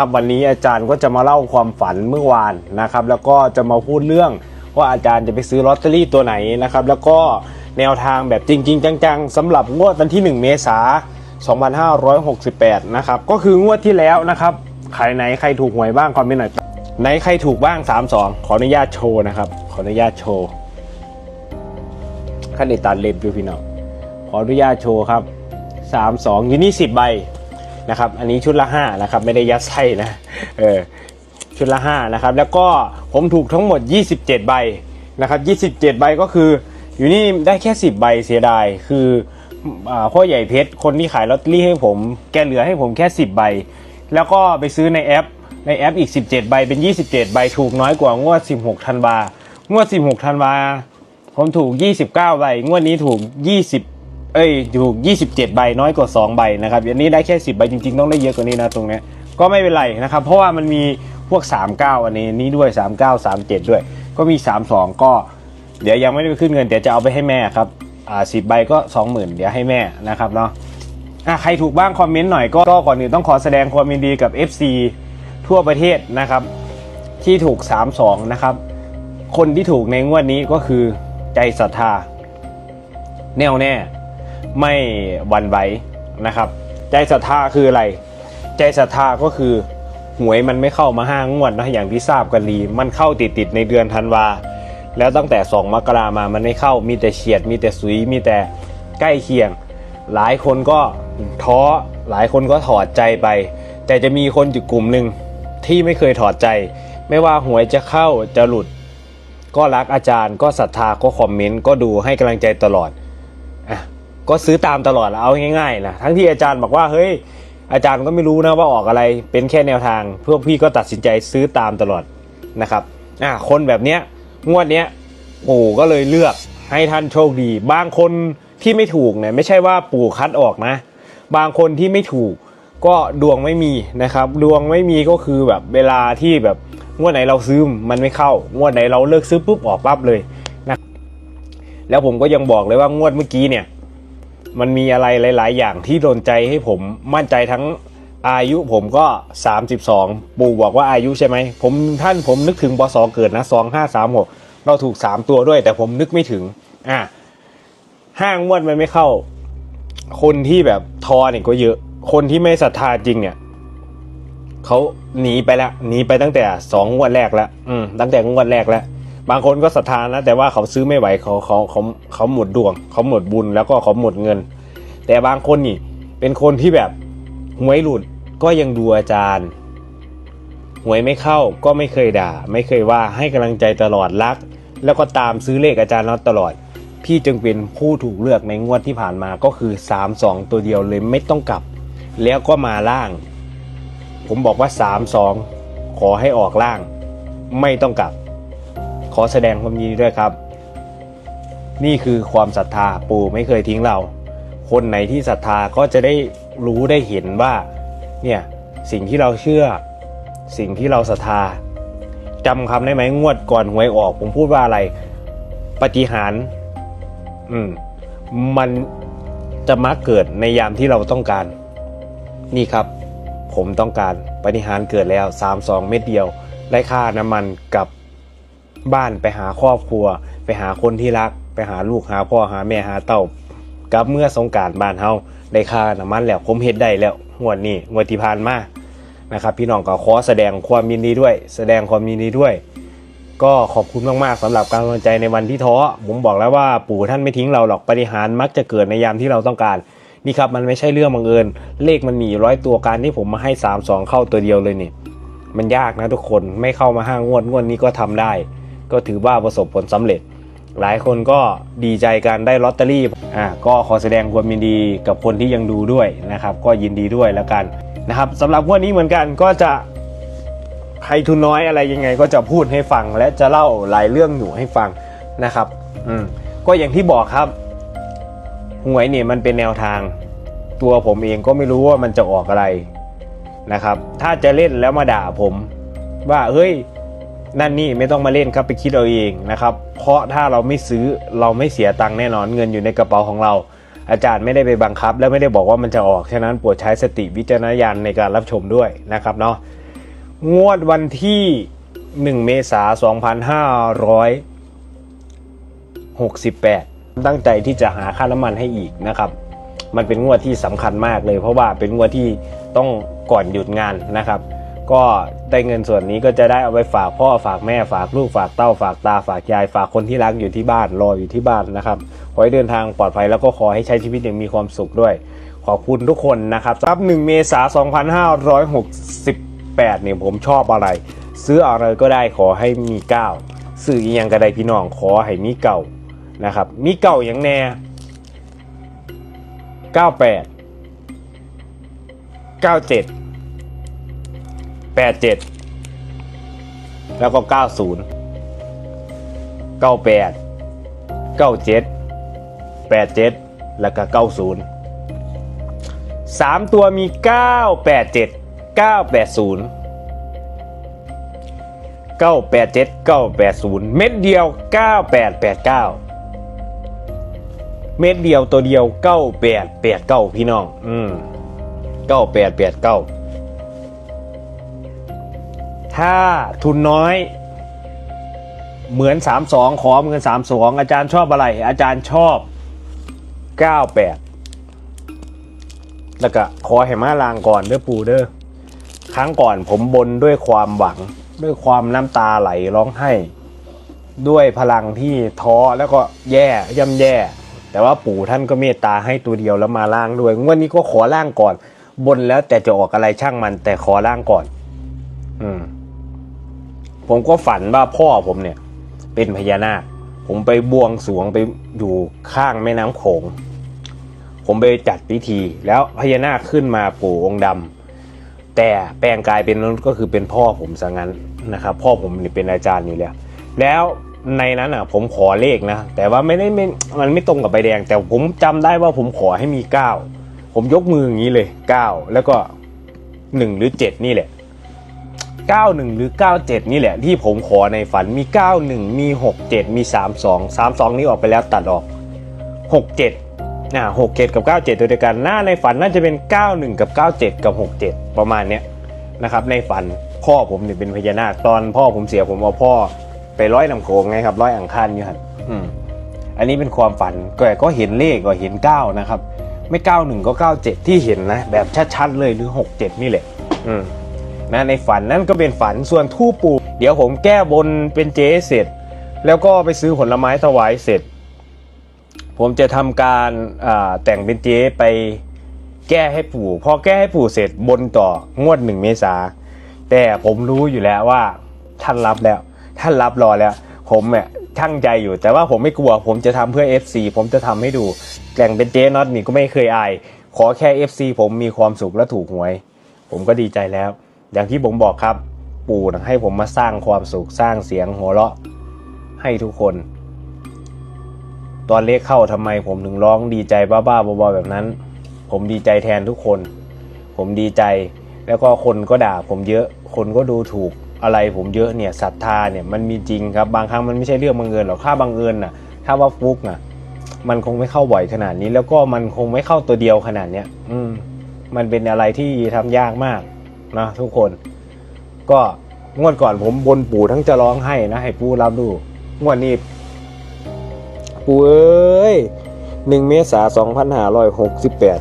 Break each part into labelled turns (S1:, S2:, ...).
S1: ครับวันนี้อาจารย์ก็จะมาเล่าความฝันเมื่อวานนะครับ แล้วก็จะมาพูดเรื่องว่าอาจารย์จะไปซื้อลอตเตอรี่ตัวไหนนะครับ แล้วก็แนวทางแบบจริง ๆ จังๆสำหรับงวดวันที่ 1 เมษายน2568 นะครับ ก็คืองวดที่แล้วนะครับ ใครไหนใครถูกหวยบ้างคอมเมนต์หน่อยไหนใครถูกบ้าง 32 ขออนุญาตโชว์นะครับ ขออนุญาตโชว์ขั้นในตัดเล็บดูพี่น้องขออนุญาตโชว์ครับ 32 อยู่นี่ 10 ใบ นะครับ อันนี้ชุดละ5นะครับไม่ได้ยัดไส้นะเออชุดละ5นะครับแล้วก็ผมถูกทั้งหมด 27 ใบนะครับ27 ใบก็คืออยู่นี่ได้แค่ 10 ใบเสียดายคืออพ่อใหญ่เพชรคนที่ขายลอตเตอรี่ให้ผมแกเหลือให้ผมแค่ 10 ใบ แล้วก็ไปซื้อในแอปในแอปอีก 17 ใบเป็น 27 ใบถูกน้อยกว่างวด 16 ธันวางวด 16 ธันวาผมถูก 29 ใบ งวดนี้ถูก 20 เอ้ยถูก 27 ใบน้อยกว่า 2 ใบนะครับอันนี้ได้แค่ 10 ใบจริงๆ ต้องได้เยอะกว่านี้นะตรงเนี้ยก็ไม่เป็นไรนะครับ เพราะว่ามันมีพวก 39 อันนี้นี้ด้วย 39 37 ด้วย ก็มี 32 ก็ เดี๋ยวยังไม่ได้ไปขึ้นเงินเดี๋ยวจะเอาไปให้แม่ครับอ่า10ใบก็ 20,000 เดี๋ยวให้แม่นะครับเนาะอะใครถูกบ้างคอมเมนต์หน่อยก็ก็ก่อนอื่นต้องขอแสดงความยินดีกับ FC ทั่วประเทศนะครับ ที่ถูก 32 นะครับ คนที่ถูกในงวดนี้ก็คือใจศรัทธา แน่วแน่ ไม่วันไหวนะครับ ใจศรัทธาคืออะไร ใจศรัทธาก็คือหวยมันไม่เข้ามาห้างวดนะอย่างที่ทราบกันดีมันเข้าติดๆในเดือนธันวาแล้วตั้งแต่ 2 มกรามามันไม่เข้ามีแต่เฉียด มีแต่สุยมีแต่ใกล้เคียง หลายคนก็ท้อหลายคนก็ถอดใจไป แต่จะมีคนอยู่กลุ่มหนึ่งที่ไม่เคยถอดใจ ไม่ว่าหวยจะเข้าจะหลุด ก็รักอาจารย์ก็ศรัทธาก็คอมเมนต์ก็ดูให้กำลังใจตลอด ก็ซื้อตามตลอดแล้วเอาง่ายๆนะทั้งที่อาจารย์บอกว่าเฮ้ยอาจารย์ก็ไม่รู้นะว่าออกอะไรเป็นแค่แนวทางพวกพี่ก็ตัดสินใจซื้อตามตลอดนะครับอะคนแบบเนี้ยงวดเนี้ยปู่ก็เลยเลือกให้ท่านโชคดี บางคนที่ไม่ถูกเนี่ยไม่ใช่ว่าปู่คัดออกนะ บางคนที่ไม่ถูกก็ดวงไม่มีนะครับ ดวงไม่มีก็คือแบบเวลาที่แบบงวดไหนเราซื้อมันไม่เข้างวดไหนเราเลิกซื้อปุ๊บออกปั๊บเลยนะแล้วผมก็ยังบอกเลยว่างวดเมื่อกี้เนี่ย มันมีอะไรหลาย ๆ อย่างที่โดนใจให้ผมมั่นใจทั้งอายุผมก็ 32 ปู่บอกว่าอายุใช่ไหมผมท่านผมนึกถึงบศเกิดนะ 2536 เราถูก 3 ตัวด้วย แต่ผมนึกไม่ถึง อะห้างงวดมันไม่เข้า คนที่แบบทอเนี่ยก็เยอะ คนที่ไม่ศรัทธาจริงเนี่ยเขาหนีไปแล้วหนีไปตั้งแต่สองงวดแรกแล้วอืมตั้งแต่งวดแรกแล้ว บางคนก็ศรัทธานะ แต่ว่าเขาซื้อไม่ไหวเขาเขาเขาเขาหมดดวง เขาหมดบุญแล้วก็เขาหมดเงิน แต่บางคนนี่เป็นคนที่แบบหวยหลุดก็ยังดูอาจารย์หวยไม่เข้าก็ไม่เคยด่า ไม่เคยว่าให้กำลังใจตลอดรัก แล้วก็ตามซื้อเลขอาจารย์น็อตตลอด พี่จึงเป็นผู้ถูกเลือกในงวดที่ผ่านมาก็คือ 3 2 ตัวเดียวเลยไม่ต้องกลับ แล้วก็มาล่าง ผมบอกว่า 3 2 ขอให้ออกล่าง ไม่ต้องกลับ ขอแสดงความยินดีด้วยครับ นี่คือความศรัทธาปู่ไม่เคยทิ้งเรา คนไหนที่ศรัทธาก็จะได้รู้ได้เห็นว่าเนี่ยสิ่งที่เราเชื่อ สิ่งที่เราศรัทธาจำคำได้ไหมงวดก่อนหวยออก ผมพูดว่าอะไร ปฏิหารอืมมันจะมักเกิดในยามที่เราต้องการ นี่ครับ ผมต้องการปฏิหารเกิดแล้ว 3-2 เม็ดเดียวได้ค่าน้ำมันกับ บ้านไปหาครอบครัว ไปหาคนที่รัก ไปหาลูกหาพ่อหาแม่หาเต้ากับเมื่อสงการบ้านเฮาได้ค่าน้ำมันแล้วผมเฮ็ดได้แล้วงวดนี้งวดที่ผ่านมานะครับ พี่น้องก็ขอแสดงความยินดีด้วย แสดงความยินดีด้วย ก็ขอบคุณมากๆสำหรับการกำลังใจในวันที่ท้อผมบอกแล้วว่าปู่ท่านไม่ทิ้งเราหรอกปฏิหารมักจะเกิดในยามที่เราต้องการนี่ครับมันไม่ใช่เรื่องบังเอิญเลขมันมีร้อยตัวการที่ผมมาให้ 3 2 เข้าตัวเดียวเลยนี่มันยากนะทุกคนไม่เข้ามาห้างวดงวดนี้ก็ทำได้ ก็ถือว่าประสบผลสำเร็จ หลายคนก็ดีใจกันได้ลอตเตอรี่อ่าก็ขอแสดงความยินดีกับคนที่ยังดูด้วยนะครับ ก็ยินดีด้วยแล้วกันนะครับสำหรับงวดนี้เหมือนกันก็จะใครทุนน้อยอะไรยังไง ก็จะพูดให้ฟังและจะเล่าหลายเรื่องอยู่ให้ฟังนะครับอืมก็อย่างที่บอกครับหวยเนี่ยมันเป็นแนวทาง ตัวผมเองก็ไม่รู้ว่ามันจะออกอะไรนะครับ ถ้าจะเล่นแล้วมาด่าผม ว่าเฮ้ย นั่นนี่ไม่ต้องมาเล่นครับไปคิดเอาเองนะครับ เพราะถ้าเราไม่ซื้อเราไม่เสียตังค์แน่นอนเงินอยู่ในกระเป๋าของเรา อาจารย์ไม่ได้ไปบังคับ และไม่ได้บอกว่ามันจะออกฉะนั้นโปรดใช้สติวิจารณญาณในการรับชมด้วยนะครับเนาะงวดวันที่ 1 เมษายน2568 ตั้งใจที่จะหาค่าน้ำมันให้อีกนะครับ มันเป็นงวดที่สำคัญมากเลย เพราะว่าเป็นงวดที่ต้องก่อนหยุดงานนะครับ ก็ได้เงินส่วนนี้ก็จะได้เอาไปฝากพ่อฝากแม่ฝากลูกฝากเต้าฝากตาฝากยายฝากคนที่รักอยู่ที่บ้านรออยู่ที่บ้านนะครับขอให้เดินทางปลอดภัยแล้วก็ขอให้ใช้ชีวิตอย่างมีความสุขด้วย ขอบคุณทุกคนนะครับครับ1เมษายน2568เนี่ยผมชอบอะไร ซื้ออะไรก็ได้ขอให้มีเก้าซื้ออีหยังก็ได้พี่น้องขอให้มีเก่านะครับมีเก่าอย่างแน่98 97 87 แล้วก็ 90 98 97 87 แล้วก็ 90 3 ตัวมี 987 980 987 980 เม็ดเดียว 9889 เม็ดเดียวตัวเดียว 9889 พี่น้อง อืม9889 ถ้าทุนน้อย เหมือน 32 ขอเหมือน32 อาจารย์ชอบอะไร อาจารย์ชอบ 98 แล้วก็ขอให้มาลางก่อนเด้อปูเด้อครั้งก่อนผมบนด้วยความหวัง ด้วยความน้ำตาไหลร้องไห้ ด้วยพลังที่ท้อแล้วก็แย่ย่ำแย่ แต่ว่าปู่ท่านก็เมตตาให้ตัวเดียวแล้วมาล่างด้วยวันนี้ก็ขอล่างก่อน บนแล้วแต่จะออกอะไรช่างมันแต่ขอล่างก่อน อืม ผมก็ฝันว่าพ่อผมเนี่ย เป็นพญานาค ผมไปบวงสรวงไปอยู่ข้างแม่น้ำโขง ผมไปจัดพิธี แล้วพญานาคขึ้นมาปู่องค์ดำแต่แปลงกายเป็นนั้นก็คือเป็นพ่อผมซะงั้นนะครับ พ่อผมนี่เป็นอาจารย์อยู่แล้ว แล้วในนั้นอะ ผมขอเลขนะ แต่ว่าไม่ได้ไม่มันไม่ตรงกับใบแดง แต่ผมจำได้ว่าผมขอให้มีเก้าผมยกมืออย่างนี้เลยเก้าแล้วก็หนึ่งหรือเจ็ดนี่แหละ 91 หรือ 97 นี่แหละที่ผมขอในฝันมี 91 มี 67 มี 32 32 นี้ออกไปแล้วตัดออก 67อ่า67 กับ 97 ตัวเดียวกันหน้าในฝันน่าจะเป็น 91 กับ 97 กับ 67 ประมาณเนี้ยนะครับในฝันพ่อผมเนี่ยเป็นพญานาคตอนพ่อผมเสียผมเอาพ่อไปร้อยลำโขงไงครับร้อยอังคารอยู่ครับอืมอันนี้เป็นความฝันก็ก็เห็นเลขก็เห็น 9 นะครับ ไม่ 91 ก็ 97 ที่เห็นนะ แบบชัดๆเลยหรือ 67 นี่แหละ อืม นะในฝันนั่นก็เป็นฝันส่วนทูปปูเดี๋ยวผมแก้บนเป็นเจเสร็จ แล้วก็ไปซื้อผลไม้ถวายเสร็จ ผมจะทำการแต่งเป็นเจไปแก้ให้ปู่พอแก้ให้ปู่เสร็จบนต่องวดหนึ่งเมษาแต่ผมรู้อยู่แล้วว่าท่านรับแล้ว ท่านรับรอแล้ว ผมเนี่ยช่างใจอยู่ แต่ว่าผมไม่กลัว ผมจะทำเพื่อ FC ผมจะทำให้ดูแต่งเป็นเจ๊น็อตนี่ก็ไม่เคยอาย ขอแค่ FC ผมมีความสุขและถูกหวย ผมก็ดีใจแล้ว อย่างที่ผมบอกครับ ปู่นะให้ผมมาสร้างความสุขสร้างเสียงหัวเราะให้ทุกคน ตอนเลขเข้าทำไมผมถึงร้องดีใจบ้าๆบอๆแบบนั้น ผมดีใจแทนทุกคน ผมดีใจแล้วก็คนก็ด่าผมเยอะ คนก็ดูถูกอะไรผมเยอะเนี่ยศรัทธาเนี่ยมันมีจริงครับ บางครั้งมันไม่ใช่เรื่องบังเอิญหรอกถ้าบังเอิญน่ะ ถ้าว่าฟุกน่ะ มันคงไม่เข้าบ่อยขนาดนี้ แล้วก็มันคงไม่เข้าตัวเดียวขนาดเนี้ย อืม มันเป็นอะไรที่ทำยากมาก นะทุกคน ก็งวดก่อนผมบนปู่ทั้งจะร้องให้นะ ให้ปู่รับดูงวดนี้ ปู่เอ้ยหนึ่งเมษาสองพันห้าร้อยหกสิบแปด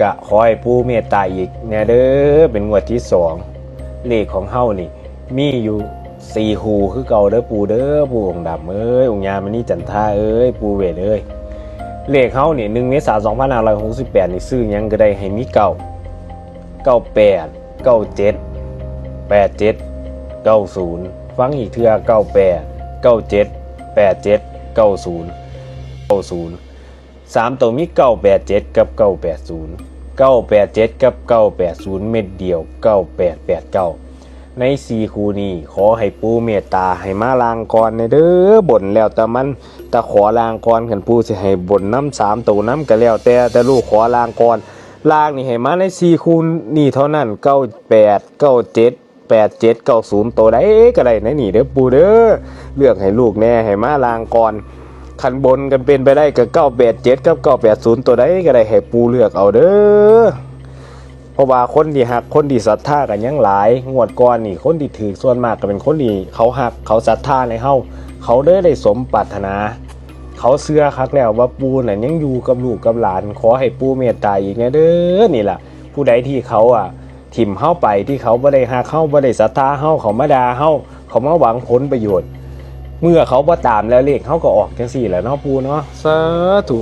S1: กะขอให้ปู่เมตตาอีกเนี่ยเด้อเป็นงวดที่สองเลขของเฮานี่ มีอยู่สี่หูคือเก่าเด้อปู่เด้อปู่องดำเอ้ยองยามันนี่จันท่าเอ้ยปู่เวทเอ้ยเลขเฮานี่หนึ่งเมษาสองพันห้าร้อยหกสิบแปดนี่ซื้อยังก็ได้ให้มีเก่า เก้าแปดเก้าเจ็ดแปดเจ็ดเก้าศูนย์ฟังอีกเทือเก้าแปดเก้าเจ็ดแปดเจ็ดเก้าศูนย์เก้าศูนย์สามตัวมีเก้าแปดเจ็ดกับเก้าแปดศูนย์เก้าแปดเจ็ดกับเก้าแปดศูนย์เม็ดเดียวเก้าแปดแปดเก้าในสีคูนี้ขอให้ปูเมตตาให้มาลางก่อนในเด้อบ่นแล้วแต่มันแต่ขอลางก่อนขันปูสิให้บ่นน้ำสามตัวน้ำก็แล้วแต่แต่ลูกขอลางก่อน ลางนี่ให้มาในสี่คูณนี่เท่านั้นเก้าแปดเก้าเจ็ดแปดเจ็ดเก้าศูนย์ตัวใดก็ได้นะนี่เด้อปูเด้อเลือกให้ลูกแน่ให้มาลางก่อนขันบนกันเป็นไปได้กับเก้าแปดเจ็ดกับเก้าแปดศูนย์ตัวใดก็ได้ให้ปูเลือกเอาเด้อเพราะว่าคนที่หักคนที่ศรัทธากันยังหลาย งวดก่อนนี่คนที่ถือส่วนมากก็เป็นคนที่เขาหักเขาศรัทธาในเฮาเขาได้ได้สมปรารถนา เขาเสื้อคักแล้วว่าปูน่ะยังอยู่กับลูกกับหลาน ขอให้ปูเมตตาอีกนะเด้อนี่ล่ะผู้ใดที่เขาอะถิ่มเข้าไปที่เขาบ่ได้หาเข้าบ่ได้ศรัทธาเฮาเขามาด่าเข้าเขามาหวังผลประโยชน์ เมื่อเขาบ่ตามแล้วเลขเขาก็ออกจังสี่แหละเนาะปูเนาะสาธุ